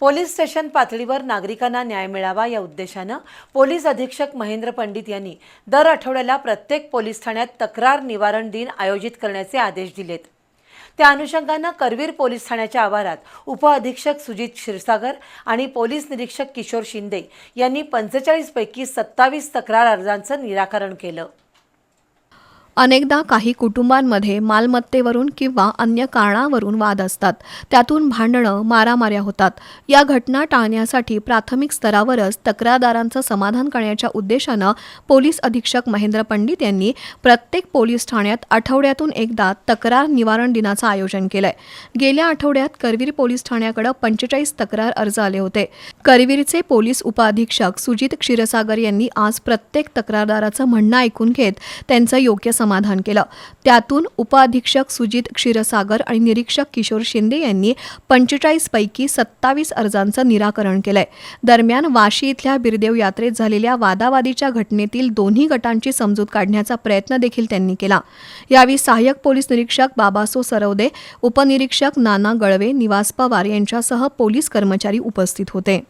Police station पातळीवर नागरिकांना न्याय मिळावा या उद्देशानं पोलीस अधीक्षक महेंद्र पंडित यांनी दर आठवड्याला प्रत्येक पोलीस ठाण्यात तक्रार निवारण दिन आयोजित करण्याचे आदेश दिलेत. त्या अनुषंगानं करवीर पोलीस ठाण्याच्या आवारात उपअधीक्षक सुजित क्षीरसागर आणि पोलीस निरीक्षक किशोर शिंदे यांनी पंचेचाळीसपैकी सत्तावीस तक्रार अर्जांचं निराकरण केलं. अनेकदा काही कुटुंबांमध्ये मालमत्तेवरून किंवा अन्य कारणावरून वाद असतात. त्यातून भांडणं मारामाऱ्या होतात. या घटना टाळण्यासाठी प्राथमिक स्तरावरच तक्रारदारांचं समाधान करण्याच्या उद्देशानं पोलीस अधीक्षक महेंद्र पंडित यांनी प्रत्येक पोलीस ठाण्यात आठवड्यातून एकदा तक्रार निवारण दिनाचं आयोजन केलंय. गेल्या आठवड्यात करवीर पोलीस ठाण्याकडे पंचेचाळीस तक्रार अर्ज आले होते. करवीरचे पोलीस उपअधीक्षक सुजित क्षीरसागर यांनी आज प्रत्येक तक्रारदाराचं म्हणणं ऐकून घेत त्यांचं योग्य समाधान केलं. त्यातून उपअधीक्षक सुजित क्षीरसागर आणि निरीक्षक किशोर शिंदे यांनी पंचेचाळीस पैकी सत्तावीस अर्जांचं निराकरण केलंय. दरम्यान वाशी इथल्या बिरदेव यात्रेत झालेल्या वादावादीच्या घटनेतील दोन्ही गटांची समजूत काढण्याचा प्रयत्न देखील त्यांनी केला. यावेळी सहाय्यक पोलीस निरीक्षक बाबासो सरवदे उपनिरीक्षक नाना गळवे निवास पवार यांच्यासह पोलीस कर्मचारी उपस्थित होते.